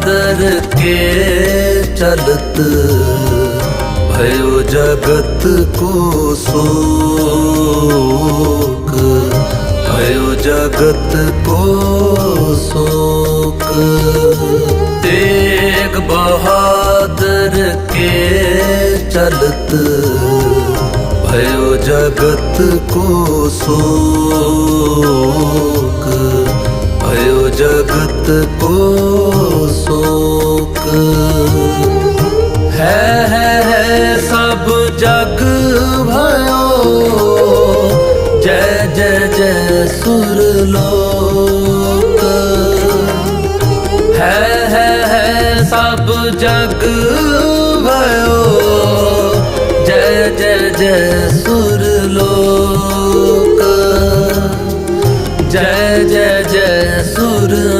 के चलत भयो जगत को शोक भयो जगत को शोक तेग बहादुर के चलत भयो जगत को शोक भयो जगत को ਸਭ ਜਗ ਭਇਓ। ਜੈ ਜੈ ਜੈ ਸੁਰ ਲੋਕ। ਹੈ ਹੈ ਹੈ ਸਭ ਜਗ ਭਇਓ। ਜੈ ਜੈ ਜੈ ਸੁਰ ਲੋਕ। ਜੈ ਜੈ ਜੈ ਸੁਰ